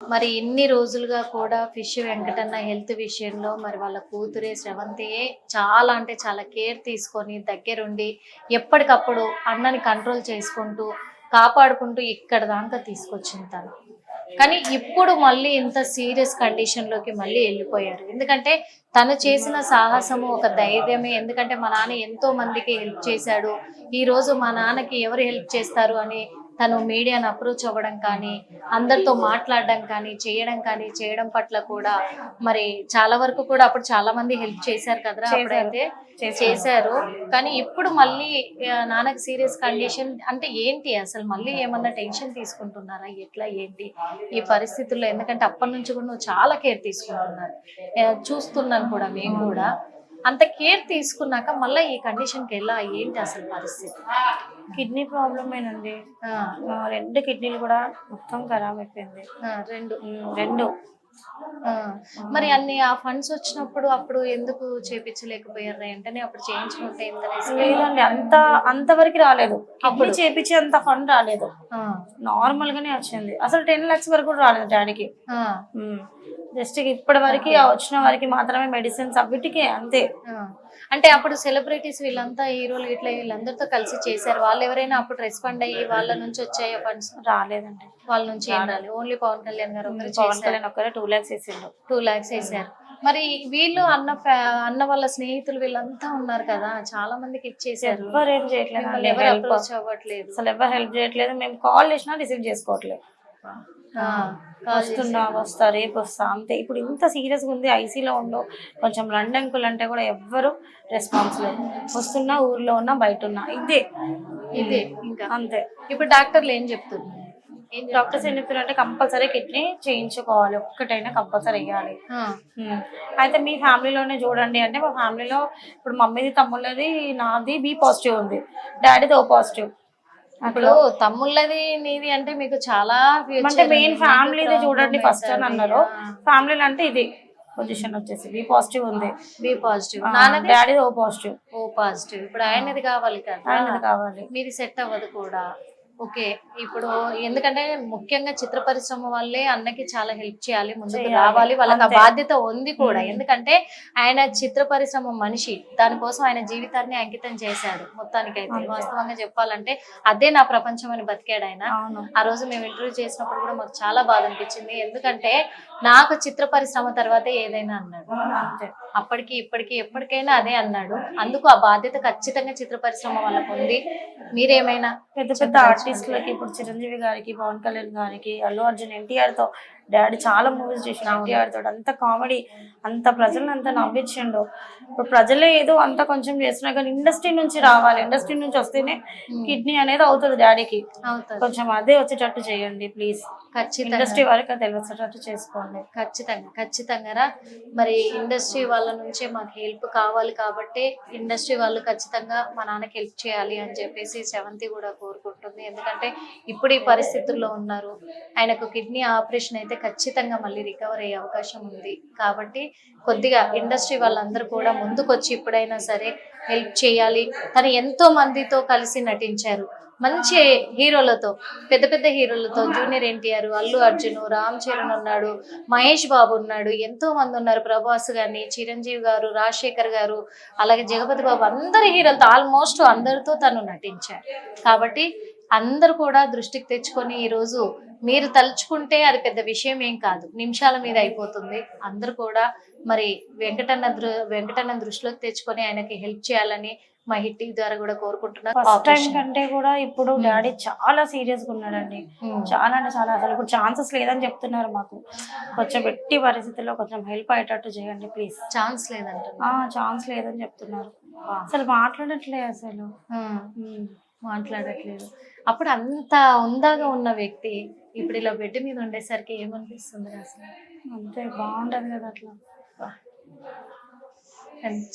మరి ఇన్ని రోజులుగా కూడా ఫిష్ వెంకటన్న హెల్త్ విషయంలో మరి వాళ్ళ కూతురే శ్రవంతియే చాలా అంటే చాలా కేర్ తీసుకొని దగ్గరుండి ఎప్పటికప్పుడు అన్నని కంట్రోల్ చేసుకుంటూ కాపాడుకుంటూ ఇక్కడ దాకా తీసుకొచ్చింది తను. కానీ ఇప్పుడు మళ్ళీ ఇంత సీరియస్ కండిషన్లోకి మళ్ళీ వెళ్ళిపోయారు. ఎందుకంటే తను చేసిన సాహసము ఒక ధైర్యమే. ఎందుకంటే మా నాన్న ఎంతో మందికి హెల్ప్ చేశాడు. ఈ రోజు మా నాన్నకి ఎవరు హెల్ప్ చేస్తారు అని తను మీడియాను అప్రోచ్ అవ్వడం కానీ అందరితో మాట్లాడడం కానీ చేయడం కానీ చేయడం పట్ల కూడా మరి చాలా వరకు కూడా అప్పుడు చాలా మంది హెల్ప్ చేశారు కదరా అప్పుడైతే? చేశారు. కానీ ఇప్పుడు మళ్ళీ నాన్నకి సీరియస్ కండిషన్ అంటే ఏంటి? అసలు మళ్ళీ ఏమన్నా టెన్షన్ తీసుకుంటున్నారా? ఎట్లా ఏంటి? ఈ పరిస్థితుల్లో ఎందుకంటే అప్పటి నుంచి కూడా నువ్వు చాలా కేర్ తీసుకుంటున్నారు చూస్తున్నాను కూడా మేము కూడా. అంత కేర్ తీసుకున్నాక మళ్ళీ ఈ కండిషన్కి ఎలా? ఏంటి అసలు పరిస్థితి? కిడ్నీ ప్రాబ్లమేనండి రెండు కిడ్నీలు కూడా మొత్తం ఖరాబ్ అయిపోయింది. రెండు. రెండు. మరి అన్ని ఆ ఫండ్స్ వచ్చినప్పుడు అప్పుడు ఎందుకు చేపించలేకపోయారు? వెంటనే అప్పుడు చేయించుకుంటే? లేదండి అంత అంతవరకు రాలేదు. కిడ్నీ చేపించి అంత ఫండ్ రాలేదు. నార్మల్ గానే వచ్చింది. అసలు టెన్ లాక్స్ వరకు రాలేదు డాడీకి. జస్ట్ ఇప్పటి వరకు వచ్చిన వారికి మాత్రమే మెడిసిన్స్ అవిటికి అంతే. అంటే అప్పుడు సెలబ్రిటీస్ వీళ్ళంతా హీరోలు ఇట్లా వీళ్ళందరితో కలిసి చేశారు. వాళ్ళు ఎవరైనా అప్పుడు రెస్పాండ్ అయ్యి వాళ్ళ నుంచి వచ్చాయా ఫండ్స్ రాలేదండి. వాళ్ళ నుంచి ఓన్లీ పవన్ కళ్యాణ్ గారు ఒకరు పవన్ కళ్యాణ్ ఒక్కరే టూ లాక్స్ వేసిండు. టూ లాక్స్ వేసారు మరి వీళ్ళు అన్న అన్న వాళ్ళ స్నేహితులు వీళ్ళంతా ఉన్నారు కదా. చాలా మందికి ఇచ్చేసారు ఎవరు ఏం చేయట్లేదు అసలు ఎవరు హెల్ప్ చేయట్లేదు. మేము కాల్ చేసినా రిసీవ్ చేసుకోవట్లేదు. వస్తున్నా వస్తా రేపు వస్తా అంతే. ఇప్పుడు ఇంత సీరియస్గా ఉంది ఐసీలో ఉండవు కొంచెం లండన్కులు అంటే కూడా ఎవ్వరు రెస్పాన్స్ లేదు వస్తున్నా ఊర్లో ఉన్నా బయట ఉన్నా. ఇదే. ఇదే ఇంకా. అంతే. ఇప్పుడు డాక్టర్లు ఏం చెప్తున్నారు? డాక్టర్స్ ఏం చెప్తున్నారంటే కంపల్సరీ కిడ్నీ చేయించుకోవాలి. ఒక్కటైనా కంపల్సరీ వేయాలి. అయితే మీ ఫ్యామిలీలోనే చూడండి అంటే మా ఫ్యామిలీలో ఇప్పుడు మమ్మీది తమ్ముళ్ళది నాది బి పాజిటివ్ ఉంది. డాడీది ఓ పాజిటివ్. ఇప్పుడు తమ్ముళ్ళది నీది అంటే మీకు చాలా అంటే మెయిన్. ఫ్యామిలీది మీకు చూడండి ఫస్ట్ అని. అన్నారు. ఫ్యామిలీలో అంటే ఇది. పొజిషన్ వచ్చేసి బి పాజిటివ్ ఉంది. బి పాజిటివ్ నాన్నది? డాడీది ఓ పాజిటివ్ ఓ పాజిటివ్ ఇప్పుడు ఆయనది కావాలి కదా. ఆయనది కావాలి. మీది సెట్ అవ్వదు కూడా. ఓకే. ఇప్పుడు ఎందుకంటే ముఖ్యంగా చిత్ర పరిశ్రమ వాళ్ళే అన్నకి చాలా హెల్ప్ చేయాలి ముందుకు. రావాలి వాళ్ళకి ఆ. బాధ్యత ఉంది కూడా. ఎందుకంటే ఆయన చిత్ర పరిశ్రమ మనిషి దానికోసం ఆయన జీవితాన్ని అంకితం చేశాడు మొత్తానికైతే. వాస్తవంగా చెప్పాలంటే అదే నా ప్రపంచం అని బతికాడు ఆయన. ఆ రోజు మేము ఇంటర్వ్యూ చేసినప్పుడు కూడా మాకు చాలా బాధ అనిపించింది. ఎందుకంటే నాకు చిత్ర పరిశ్రమ తర్వాతే ఏదైనా అన్నాడు. అప్పటికి ఇప్పటికి ఎప్పటికైనా అదే అన్నాడు. అందుకు ఆ బాధ్యత ఖచ్చితంగా చిత్ర పరిశ్రమ వాళ్ళకు ఉంది. మీరేమైనా పెద్ద పెద్ద ఆర్టిస్టులకి ఇప్పుడు చిరంజీవి గారికి పవన్ కళ్యాణ్ గారికి అల్లు అర్జున్ ఎన్టీఆర్తో డాడీ చాలా మూవీస్ చేసిన ఎన్టీఆర్ తోటి అంత కామెడీ అంత ప్రజలను అంత నవ్వించిండు ఇప్పుడు ప్రజలే ఏదో అంత కొంచెం చేస్తున్నా కానీ ఇండస్ట్రీ నుంచి రావాలి. ఇండస్ట్రీ నుంచి వస్తేనే కిడ్నీ అనేది అవుతుంది డాడీకి. కొంచెం అదే వచ్చేటట్టు చేయండి ప్లీజ్. ఖచ్చితంగా. ఇండస్ట్రీ వరకు అది వచ్చేటట్టు చేసుకోండి. ఖచ్చితంగా ఖచ్చితంగా రా. మరి ఇండస్ట్రీ వాళ్ళ నుంచే మాకు హెల్ప్ కావాలి కాబట్టి ఇండస్ట్రీ వాళ్ళు ఖచ్చితంగా మా నాన్నకి హెల్ప్ చేయాలి అని చెప్పేసి సెవెంత్ కూడా కోరుకుంటుంది. ఎందుకంటే ఇప్పుడు ఈ పరిస్థితుల్లో ఉన్నారు. ఆయనకు కిడ్నీ ఆపరేషన్ అయితే ఖచ్చితంగా మళ్ళీ రికవర్ అయ్యే అవకాశం ఉంది. కాబట్టి కొద్దిగా ఇండస్ట్రీ వాళ్ళందరూ కూడా ముందుకొచ్చి ఇప్పుడైనా సరే హెల్ప్ చేయాలి. తను ఎంతో మందితో కలిసి నటించారు. మంచి హీరోలతో పెద్ద పెద్ద హీరోలతో జూనియర్ ఎన్టీఆర్ అల్లు అర్జున్ రామ్ చరణ్ ఉన్నాడు మహేష్ బాబు ఉన్నాడు ఎంతో మంది ఉన్నారు. ప్రభాస్ గాని చిరంజీవి గారు రాజశేఖర్ గారు అలాగే జగపతి బాబు అందరి హీరోలతో ఆల్మోస్ట్ అందరితో తను నటించారు. కాబట్టి అందరూ కూడా దృష్టికి తెచ్చుకొని ఈరోజు మీరు తలుచుకుంటే అది పెద్ద విషయం ఏం కాదు. నిమిషాల మీద అయిపోతుంది. అందరూ కూడా మరి వెంకటన్న దృ వెంకటన్న దృష్టిలోకి తెచ్చుకొని ఆయనకి హెల్ప్ చేయాలని మా హిట్ ద్వారా కూడా కోరుకుంటున్నారు ఫస్ట్ టైం కంటే కూడా ఇప్పుడు డాడీ చాలా సీరియస్గా ఉన్నాడండి. ఉమ్. చాలా అంటే చాలా అసలు ఇప్పుడు ఛాన్సెస్ లేదని చెప్తున్నారు మాకు. కొంచెం ఎట్టి పరిస్థితుల్లో కొంచెం హెల్ప్ అయ్యేటట్టు చేయండి ప్లీజ్. ఛాన్స్ లేదంటున్నా ఆ ఛాన్స్ లేదని చెప్తున్నారు. అసలు మాట్లాడట్లే అసలు. ఉమ్. మాట్లాడట్లేదు. అప్పుడు అంత ఉందాగా ఉన్న వ్యక్తి ఇప్పుడు ఇలా బెడ్ మీద ఉండేసరికి ఏమనిపిస్తుంది అసలు? అంతే బాగుంటది కదా అట్లా.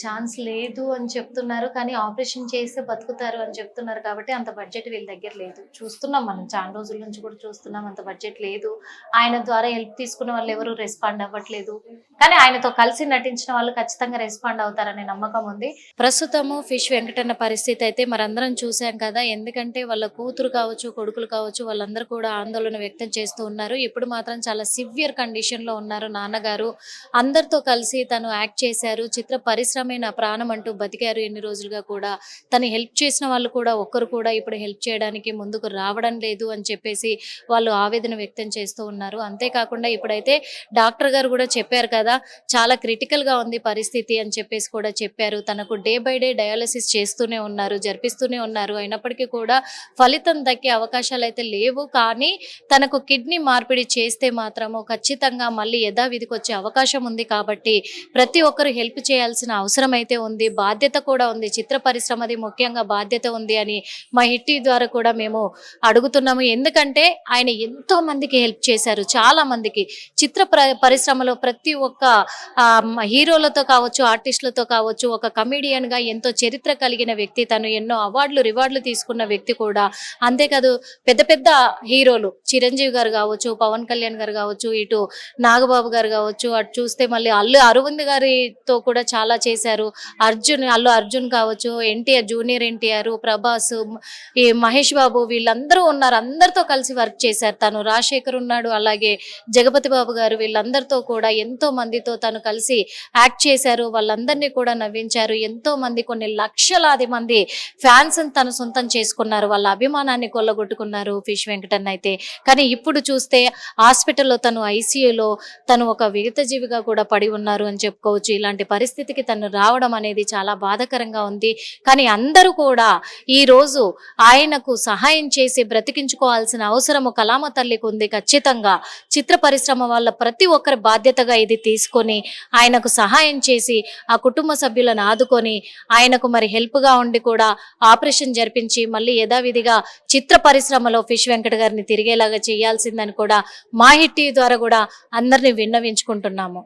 ఛాన్స్ లేదు అని చెప్తున్నారు కానీ ఆపరేషన్ చేస్తే బతుకుతారు అని చెప్తున్నారు కాబట్టి అంత బడ్జెట్ వీళ్ళ దగ్గర లేదు. చూస్తున్నాం మనం చాలా రోజుల నుంచి కూడా చూస్తున్నాం అంత బడ్జెట్ లేదు. ఆయన ద్వారా హెల్ప్ తీసుకున్న వాళ్ళు ఎవరు రెస్పాండ్ అవ్వట్లేదు. కానీ ఆయనతో కలిసి నటించిన వాళ్ళు ఖచ్చితంగా రెస్పాండ్ అవుతారనే నమ్మకం ఉంది. ప్రస్తుతము ఫిష్ వెంకటన్న పరిస్థితి అయితే మరందరం చూసాం కదా. ఎందుకంటే వాళ్ళ కూతురు కావచ్చు కొడుకులు కావచ్చు వాళ్ళందరూ కూడా ఆందోళన వ్యక్తం చేస్తూ ఉన్నారు. ఇప్పుడు మాత్రం చాలా సివియర్ కండిషన్లో ఉన్నారు నాన్నగారు. అందరితో కలిసి తను యాక్ట్ చేశారు. చిత్ర పరిశ్రమే నా ప్రాణం అంటూ బతికారు ఎన్ని రోజులుగా కూడా. తను హెల్ప్ చేసిన వాళ్ళు కూడా ఒక్కరు కూడా ఇప్పుడు హెల్ప్ చేయడానికి ముందుకు రావడం లేదు అని చెప్పేసి వాళ్ళు ఆవేదన వ్యక్తం చేస్తూ ఉన్నారు. అంతేకాకుండా ఇప్పుడైతే డాక్టర్ గారు కూడా చెప్పారు కదా చాలా క్రిటికల్గా ఉంది పరిస్థితి అని చెప్పేసి కూడా చెప్పారు. తనకు డే బై డే డయాలసిస్ చేస్తూనే ఉన్నారు జరిపిస్తూనే ఉన్నారు. అయినప్పటికీ కూడా ఫలితం దక్కే అవకాశాలు అయితే లేవు. కానీ తనకు కిడ్నీ మార్పిడి చేస్తే మాత్రము ఖచ్చితంగా మళ్ళీ యథావిధికి వచ్చే అవకాశం ఉంది కాబట్టి ప్రతి ఒక్కరు హెల్ప్ చేయాల్సి చేయాల్సిన అవసరం అయితే ఉంది బాధ్యత కూడా ఉంది. చిత్ర పరిశ్రమది ముఖ్యంగా బాధ్యత ఉంది అని మా హిట్టి ద్వారా కూడా మేము అడుగుతున్నాము. ఎందుకంటే ఆయన ఎంతో మందికి హెల్ప్ చేశారు చాలా మందికి. చిత్ర పరిశ్రమలో ప్రతి ఒక్క హీరోలతో కావచ్చు ఆర్టిస్టులతో కావచ్చు ఒక కమిడియన్గా ఎంతో చరిత్ర కలిగిన వ్యక్తి తను ఎన్నో అవార్డులు రివార్డులు తీసుకున్న వ్యక్తి కూడా. అంతేకాదు పెద్ద పెద్ద హీరోలు చిరంజీవి గారు కావచ్చు పవన్ కళ్యాణ్ గారు కావచ్చు ఇటు నాగబాబు గారు కావచ్చు అటు చూస్తే మళ్ళీ అల్లు అరవింద్ గారితో కూడా చాలా చేశారు. అర్జున్ అల్లు అర్జున్ కావచ్చు ఎన్టీఆర్ జూనియర్ ఎన్టీఆర్ ప్రభాస్ ఈ మహేష్ బాబు వీళ్ళందరూ ఉన్నారు. అందరితో కలిసి వర్క్ చేశారు. తను రాజశేఖర్ ఉన్నాడు అలాగే జగపతి బాబు గారు వీళ్ళందరితో కూడా ఎంతో మందితో తను కలిసి యాక్ట్ చేశారు. వాళ్ళందరినీ కూడా నవ్వించారు. ఎంతో మంది కొన్ని లక్షలాది మంది ఫ్యాన్స్ తను సొంతం చేసుకున్నారు. వాళ్ళ అభిమానాన్ని కొల్లగొట్టుకున్నారు ఫిష్ వెంకటన్ అయితే. కానీ ఇప్పుడు చూస్తే హాస్పిటల్లో తను ఐసీయూలో తను ఒక విగతజీవిగా కూడా పడి ఉన్నారు అని చెప్పుకోవచ్చు. ఇలాంటి పరిస్థితికి తను రావడం అనేది చాలా బాధాకరంగా ఉంది. కానీ అందరూ కూడా ఈ రోజు ఆయనకు సహాయం చేసి బ్రతికించుకోవాల్సిన అవసరము కలామ తల్లికి ఉంది ఖచ్చితంగా. చిత్ర పరిశ్రమ వాళ్ళ ప్రతి ఒక్కరి బాధ్యతగా ఇది తీసుకొని ఆయనకు సహాయం చేసి ఆ కుటుంబ సభ్యులను ఆదుకొని ఆయనకు మరి హెల్ప్గా ఉండి కూడా ఆపరేషన్ జరిపించి మళ్ళీ యథావిధిగా చిత్ర పరిశ్రమలో ఫిష్ వెంకట గారిని తిరిగేలాగా చేయాల్సిందని కూడా మా హిట్టి ద్వారా కూడా అందరినీ విన్నవించుకుంటున్నాము.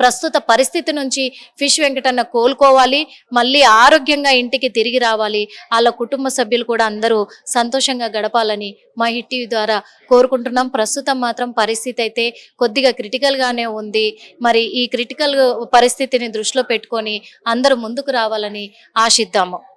ప్రస్తుత పరిస్థితి నుంచి ఫిష్ వెంకటన్న కోలుకోవాలి మళ్ళీ ఆరోగ్యంగా ఇంటికి తిరిగి రావాలి. వాళ్ళ కుటుంబ సభ్యులు కూడా అందరూ సంతోషంగా గడపాలని మా హిట్ టీవీ ద్వారా కోరుకుంటున్నాం. ప్రస్తుతం మాత్రం పరిస్థితి అయితే కొద్దిగా క్రిటికల్గానే ఉంది. మరి ఈ క్రిటికల్ పరిస్థితిని దృష్టిలో పెట్టుకొని అందరూ ముందుకు రావాలని ఆశిద్దాము.